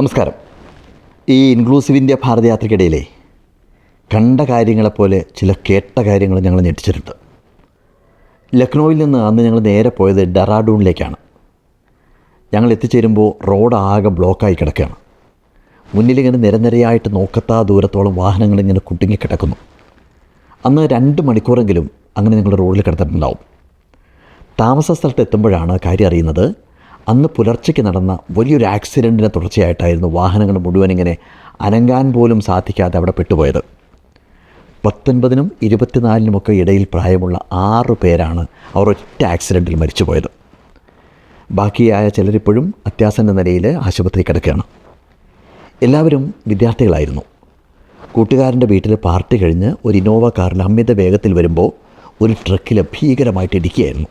നമസ്കാരം. ഈ inclusive India ഭാരതയാത്രയ്ക്കിടയിലെ കണ്ട കാര്യങ്ങളെപ്പോലെ ചില കേട്ട കാര്യങ്ങൾ ഞങ്ങൾ ഞെട്ടിച്ചിട്ടുണ്ട്. ലക്നൗവിൽ നിന്ന് അന്ന് ഞങ്ങൾ നേരെ പോയത് ഡെറാഡൂണിലേക്കാണ്. ഞങ്ങൾ എത്തിച്ചേരുമ്പോൾ റോഡ് ആകെ ബ്ലോക്കായി കിടക്കുകയാണ്. മുന്നിലിങ്ങനെ നിരനിരയായിട്ട് നോക്കത്താ ദൂരത്തോളം വാഹനങ്ങൾ ഇങ്ങനെ കുടുങ്ങിക്കിടക്കുന്നു അന്ന് രണ്ട് മണിക്കൂറെങ്കിലും അങ്ങനെ ഞങ്ങൾ റോഡിൽ കിടന്നിട്ടുണ്ടാവും. താമസ സ്ഥലത്ത് എത്തുമ്പോഴാണ് കാര്യം അറിയുന്നത് അന്ന് പുലർച്ചയ്ക്ക് നടന്ന വലിയൊരു ആക്സിഡന്റിനെ തുടർച്ചയായിട്ടായിരുന്നു വാഹനങ്ങൾ മുഴുവൻ ഇങ്ങനെ അനങ്ങാൻ പോലും സാധിക്കാതെ അവിടെ പെട്ടുപോയത്. പത്തൊൻപതിനും ഇരുപത്തിനാലിനുമൊക്കെ ഇടയിൽ പ്രായമുള്ള ആറ് പേരാണ് അവർ ഒറ്റ ആക്സിഡന്റിൽ മരിച്ചു പോയത് ബാക്കിയായ ചിലരിപ്പോഴും അത്യാസന്ന നിലയിൽ ആശുപത്രി കിടക്കുകയാണ്. എല്ലാവരും വിദ്യാർത്ഥികളായിരുന്നു. കൂട്ടുകാരന്റെ വീട്ടിൽ പാർട്ടി കഴിഞ്ഞ് ഒരു ഇന്നോവ കാറിൽ അമിത വേഗത്തിൽ വരുമ്പോൾ ഒരു ട്രക്കിൽ ഭീകരമായിട്ട് ഇടിക്കുകയായിരുന്നു.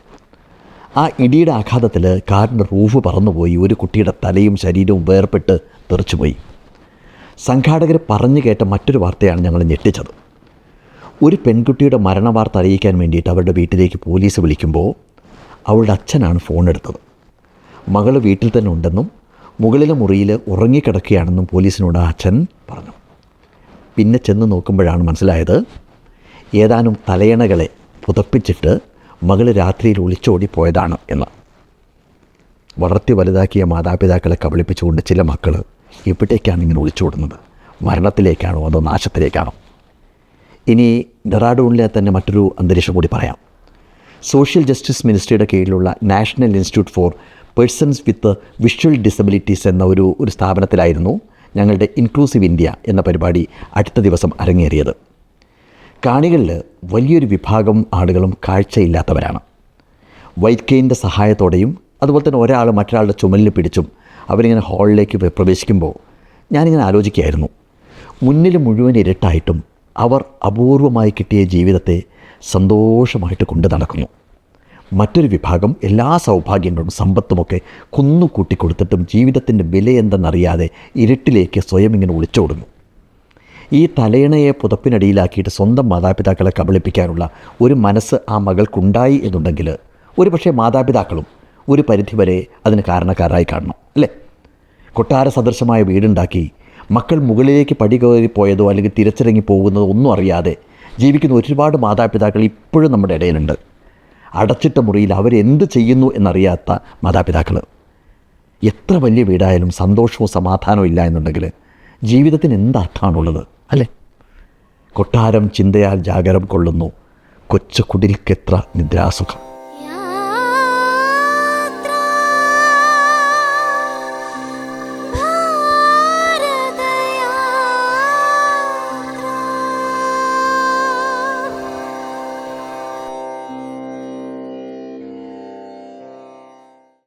ആ ഇടിയുടെ ആഘാതത്തിൽ കാറിന്റെ റൂഫ് പറന്നുപോയി. ഒരു കുട്ടിയുടെ തലയും ശരീരവും വേർപെട്ട് തെറിച്ചുപോയി. സംഘാടകർ പറഞ്ഞു കേട്ട മറ്റൊരു വാർത്തയാണ് ഞങ്ങൾ ഞെട്ടിച്ചത്. ഒരു പെൺകുട്ടിയുടെ മരണവാർത്ത അറിയിക്കാൻ വേണ്ടിയിട്ട് അവരുടെ വീട്ടിലേക്ക് പോലീസ് വിളിക്കുമ്പോൾ അവളുടെ അച്ഛനാണ് ഫോൺ എടുത്തത് മകൾ വീട്ടിൽ തന്നെ ഉണ്ടെന്നും മുകളിലെ മുറിയിൽ ഉറങ്ങിക്കിടക്കുകയാണെന്നും പോലീസിനോട് അച്ഛൻ പറഞ്ഞു. പിന്നെ ചെന്ന് നോക്കുമ്പോഴാണ് മനസ്സിലായത് ഏതാനും തലയണകളെ പുതപ്പിച്ചിട്ട് മകൾ രാത്രിയിൽ ഒളിച്ചോടിപ്പോയതാണ് എന്ന്. വളർത്തി വലുതാക്കിയ മാതാപിതാക്കളെ കബളിപ്പിച്ചുകൊണ്ട് ചില മക്കൾ എവിടേക്കാണ് ഇങ്ങനെ ഒളിച്ചോടുന്നത്. മരണത്തിലേക്കാണോ അതോ നാശത്തിലേക്കാണോ? ഇനി ഡെറാഡൂണിലെ തന്നെ മറ്റൊരു അന്തരീക്ഷം കൂടി പറയാം. സോഷ്യൽ ജസ്റ്റിസ് മിനിസ്ട്രിയുടെ കീഴിലുള്ള national institute for persons with visual disabilities എന്ന ഒരു ഒരു സ്ഥാപനത്തിലായിരുന്നു ഞങ്ങളുടെ ഇൻക്ലൂസീവ് ഇന്ത്യ എന്ന പരിപാടി അടുത്ത ദിവസം അരങ്ങേറിയത്. കാണികളിൽ വലിയൊരു വിഭാഗം ആളുകളും കാഴ്ചയില്ലാത്തവരാണ്. വൈറ്റ് കെയിന്റെ സഹായത്തോടെയും അതുപോലെ തന്നെ ഒരാൾ മറ്റൊരാളുടെ ചുമലിൽ പിടിച്ചും അവരിങ്ങനെ ഹാളിലേക്ക് പ്ര- പ്രവേശിക്കുമ്പോൾ ഞാനിങ്ങനെ ആലോചിക്കുകയായിരുന്നു. മുന്നിൽ മുഴുവൻ ഇരട്ടായിട്ടും അവർ അപൂർവമായി കിട്ടിയ ജീവിതത്തെ സന്തോഷമായിട്ട് കൊണ്ടു നടക്കുന്നു. മറ്റൊരു വിഭാഗം എല്ലാ സൗഭാഗ്യങ്ങളും സമ്പത്തുമൊക്കെ കുന്നുകൂട്ടി കൂട്ടിക്കൊടുത്തിട്ടും ജീവിതത്തിന്റെ വിലയെന്തെന്നറിയാതെ ഇരുട്ടിലേക്ക് സ്വയം ഇങ്ങനെ ഒളിച്ചോടുന്നു. ഈ തലയിണയെ പുതപ്പിനടിയിലാക്കിയിട്ട് സ്വന്തം മാതാപിതാക്കളെ കബളിപ്പിക്കാനുള്ള ഒരു മനസ്സ് ആ മകൾക്കുണ്ടായി എന്നുണ്ടെങ്കിൽ ഒരു പക്ഷേ മാതാപിതാക്കളും ഒരു പരിധിവരെ അതിന് കാരണക്കാരായി കാണണം അല്ലേ? കൊട്ടാര സദൃശമായ വീടുണ്ടാക്കി മക്കൾ മുകളിലേക്ക് പടി കയറി പോയതോ അല്ലെങ്കിൽ തിരിച്ചിറങ്ങി പോകുന്നതോ ഒന്നും അറിയാതെ ജീവിക്കുന്ന ഒരുപാട് മാതാപിതാക്കൾ ഇപ്പോഴും നമ്മുടെ ഇടയിലുണ്ട്. അടച്ചിട്ട മുറിയിൽ അവരെന്ത് ചെയ്യുന്നു എന്നറിയാത്ത മാതാപിതാക്കൾ. എത്ര വലിയ വീടായാലും സന്തോഷവും സമാധാനവും ഇല്ല എന്നുണ്ടെങ്കിൽ ജീവിതത്തിന് എന്ത് അർത്ഥമാണുള്ളത്? അല്ലേ? കൊട്ടാരം ചിന്തയാൽ ജാഗരം കൊള്ളുന്നു. കൊച്ചു കുടിലിക്കെത്ര നിദ്രാസുഖം.